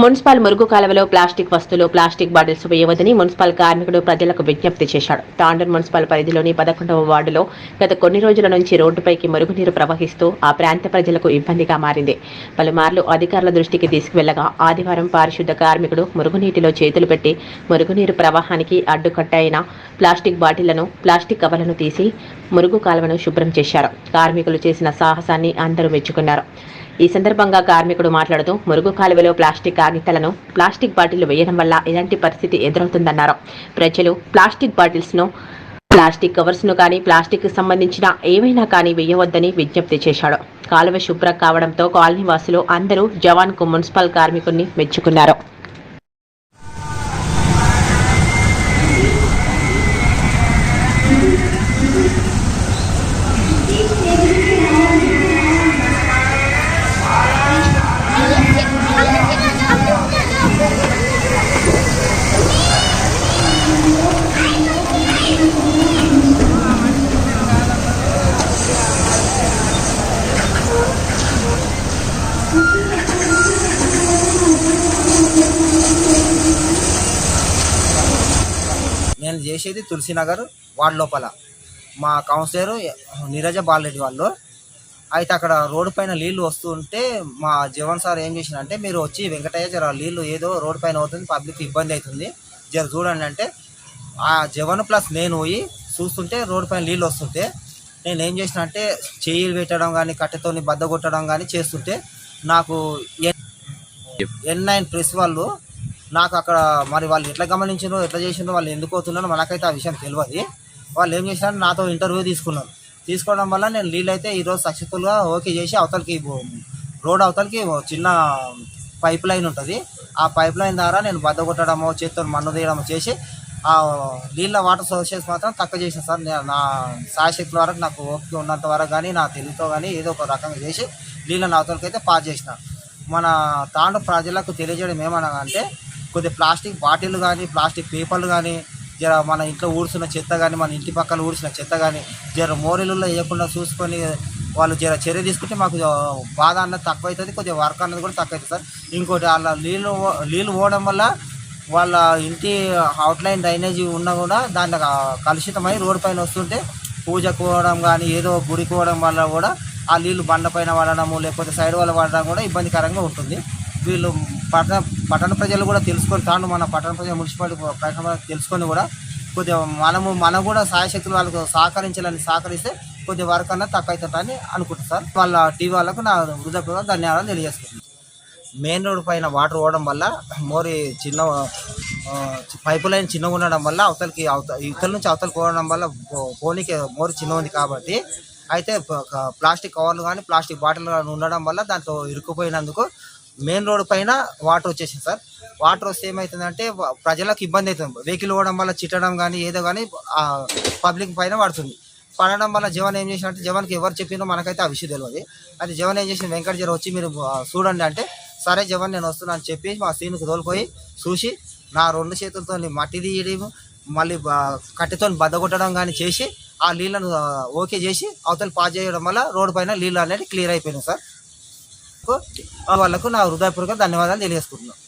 Municipal మురుగు కాలువలో plastic వస్తువులు ప్లాస్టిక్ బాటిల్స్ వేయవద్దని మున్సిపల్ కార్మికుడు ప్రజలకు విజ్ఞప్తి చేశాడు. తాండూరు మున్సిపల్ పరిధిలోని పదకొండవ వార్డులో గత కొన్ని రోజుల నుంచి రోడ్డుపైకి మురుగునీరు ప్రవహిస్తూ ఆ ప్రాంత ప్రజలకు ఇబ్బందిగా మారింది. పలుమార్లు అధికారుల దృష్టికి తీసుకువెళ్ళగా ఆదివారం పారిశుద్ధ కార్మికుడు మురుగునీటిలో చేతులు పెట్టి మురుగునీరు ప్రవాహానికి అడ్డుకట్టైన ప్లాస్టిక్ బాటిళ్ళను ప్లాస్టిక్ కవర్లను తీసి మురుగు కాలువను శుభ్రం చేశారు. కార్మికులు చేసిన సాహసాన్ని అందరూ మెచ్చుకున్నారు. ఈ సందర్భంగా కార్మికుడు మాట్లాడుతూ మురుగు కాలువలో ప్లాస్టిక్ కాగితాలను ప్లాస్టిక్ బాటిల్ వేయడం వల్ల ఇలాంటి పరిస్థితి ఎదురవుతుందన్నారు. ప్రజలు ప్లాస్టిక్ బాటిల్స్ను ప్లాస్టిక్ కవర్స్ను కానీ ప్లాస్టిక్ సంబంధించిన ఏవైనా కానీ వేయవద్దని విజ్ఞప్తి చేశాడు. కాలువ శుభ్రం కావడంతో కాలనీ వాసులు అందరూ జవాన్కు మున్సిపల్ కార్మికుడిని మెచ్చుకున్నారు. నేను చేసేది తులసినగర్ వార్డ్ లోపల. మా కౌన్సిలర్ నీరజ బాలరెడ్డి వాళ్ళు. అయితే అక్కడ రోడ్డు పైన నీళ్ళు వస్తుంటే మా జవన్ సార్ ఏం చేసినంటే మీరు వచ్చి వెంకటయ్య జర నీళ్ళు ఏదో రోడ్డు పైన అవుతుంది పబ్లిక్ ఇబ్బంది అవుతుంది జర చూడండి అంటే ఆ జవన్ ప్లస్ నేను పోయి చూస్తుంటే రోడ్డు పైన నీళ్ళు వస్తుంటే నేను ఏం చేసిన అంటే చెయ్యి పెట్టడం కానీ కట్టెతోని బద్ద కొట్టడం కానీ చేస్తుంటే నాకు ఎన్ ఎన్ నైన్ ప్రెస్ వాళ్ళు నాకు అక్కడ మరి వాళ్ళు ఎట్లా గమనించారో ఎట్లా చేసిండ్రు వాళ్ళు ఎందుకు అవుతున్నారో మనకైతే ఆ విషయం తెలియదు వాళ్ళు ఏం చేశారు నాతో ఇంటర్వ్యూ తీసుకున్నారు. తీసుకోవడం వల్ల నేను నీళ్ళు అయితే ఈరోజు సక్సెస్ఫుల్గా ఓకే చేసి అవతలకి రోడ్ అవతలకి చిన్న పైప్ లైన్ ఉంటుంది. ఆ పైప్ లైన్ ద్వారా నేను బద్ద కొట్టడమో చేతితో మన్ను తీయడమో చేసి ఆ నీళ్ళ వాటర్ సోర్సెస్ మాత్రం తక్కువ చేసిన సార్. నా సాయశక్తుల వరకు నాకు ఓపిక ఉన్నంత వరకు కానీ నా తెలుగుతో కానీ ఏదో ఒక రకంగా చేసి నీళ్ళని అవతలకి అయితే పాస్ చేసిన. మన తాండ ప్రజలకు తెలియజేయడం ఏమనగా అంటే కొద్ది ప్లాస్టిక్ బాటిల్ కానీ ప్లాస్టిక్ పేపర్లు కానీ జర మన ఇంట్లో ఊడ్చిన చెత్త కానీ మన ఇంటి పక్కన ఊడ్చిన చెత్త కానీ జర మోరీలలో వేయకుండా చూసుకొని వాళ్ళు జర చర్య తీసుకుంటే మాకు బాధ అన్నది తక్కువ అవుతుంది కొద్దిగా వర్క్ అన్నది కూడా తక్కువ అవుతుంది సార్. ఇంకోటి వాళ్ళ నీళ్ళు నీళ్ళు పోవడం వల్ల వాళ్ళ ఇంటి అవుట్లైన్ డ్రైనేజీ ఉన్నా కూడా దాంట్లో కలుషితమై రోడ్డు పైన వస్తుంటే పూజ కోవడం కానీ ఏదో గుడి కోవడం వల్ల కూడా ఆ నీళ్ళు బండ పైన పడడము లేకపోతే సైడ్ వల్ల పడడం కూడా ఇబ్బందికరంగా ఉంటుంది. వీళ్ళు పట్టణ పట్టణ ప్రజలు కూడా తెలుసుకొని తాను మన పట్టణ ప్రజలు మున్సిపాలిటీ పట్టణ తెలుసుకొని కూడా కొద్దిగా మనము మనం కూడా సాయశక్తులు వాళ్ళకు సహకరించాలని సహకరిస్తే కొద్ది వరకు అన్న తక్కువ అవుతుందని అనుకుంటున్నాను సార్. వాళ్ళ టీవీ వాళ్ళకు నా హృదయపూర్వక ధన్యవాదాలు తెలియజేస్తున్నాను. మెయిన్ రోడ్ పైన వాటర్ పోవడం వల్ల మోరి చిన్న ఆ, పైపు లైన్ చిన్నగా ఉండడం వల్ల అవతలకి అవతల ఇవతల నుంచి అవతలకి పోవడం వల్ల పోనీకి మోరి చిన్న ఉంది కాబట్టి అయితే ప్లాస్టిక్ కవర్లు కానీ ప్లాస్టిక్ బాటిల్ కానీ ఉండడం వల్ల దాంట్లో ఇరుక్కుపోయినందుకు మెయిన్ రోడ్ పైన వాటర్ వచ్చేసింది సార్. వాటర్ వస్తే ఏమవుతుందంటే ప్రజలకు ఇబ్బంది అవుతుంది. వెహికల్ పోవడం వల్ల చిట్టడం కానీ ఏదో కానీ పబ్లిక్ పైన పడుతుంది. పడడం వల్ల జవాన్ ఏం చేసినట్టు జవాన్కి ఎవరు చెప్పినో మనకైతే ఆ విషయం తెలియదు అది జవాన్ ఏం చేసిన వెంకట వచ్చి మీరు చూడండి అంటే సరే జవాన్ నేను వస్తున్నాను అని చెప్పి మా సీనుకు తోలుపోయి చూసి నా రెండు చేతులతో మట్టి తీయడం మళ్ళీ కట్టెతో బద్దగొట్టడం కానీ చేసి ఆ నీళ్ళను ఓకే చేసి అవతల పాస్ చేయడం వల్ల రోడ్డు పైన నీళ్ళు అనేది క్లియర్ అయిపోయినాయి సార్. వాళ్ళకు నా హృదయపూర్వక ధన్యవాదాలు తెలియజేసుకుంటున్నాను